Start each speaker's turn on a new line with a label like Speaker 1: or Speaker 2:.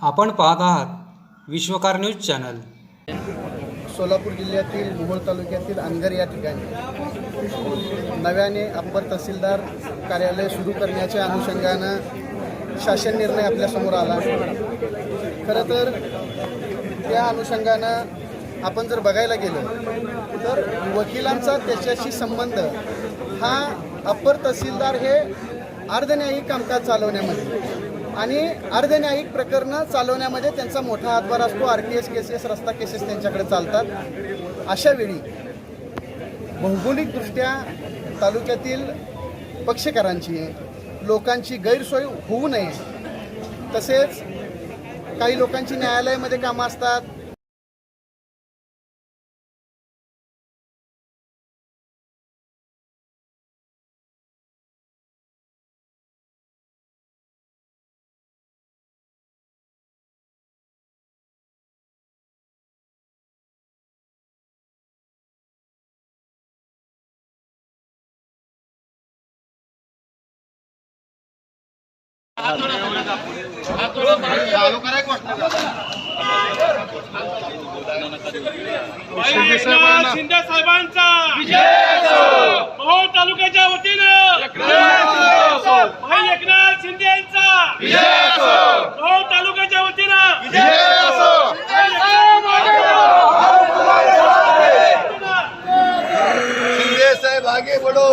Speaker 1: आपण पाहत आहात विश्वकार न्यूज चॅनल.
Speaker 2: सोलापूर जिल्ह्यातील मोहोळ तालुक्यातील अंगर या ठिकाणी नव्याने अप्पर तहसीलदार कार्यालय सुरू करण्याच्या अनुषंगानं शासन निर्णय आपल्यासमोर आला. खरं तर त्या अनुषंगानं आपण जर बघायला गेलं तर वकिलांचा त्याच्याशी संबंध हा अप्पर तहसीलदार हे अर्धन्यायी कामकाज चालवण्यामध्ये आणि अर्धन्यायिक प्रकरणं चालवण्यामध्ये त्यांचा मोठा हातभार असतो. आर टी एस केसेस रस्ता केसेस त्यांच्याकडे चालतात. अशा वेळी भौगोलिकदृष्ट्या तालुक्यातील पक्षकारांची लोकांची गैरसोय होऊ नये. तसेच काही लोकांची न्यायालयामध्ये कामं असतात.
Speaker 3: शिंदे साहेबांचा. मोहोळ तालुक्याच्या वतीनं. भाई एकनाथ शिंदे यांचा. मोहोळ तालुक्याच्या वतीनं.
Speaker 4: आगे बढ़ो.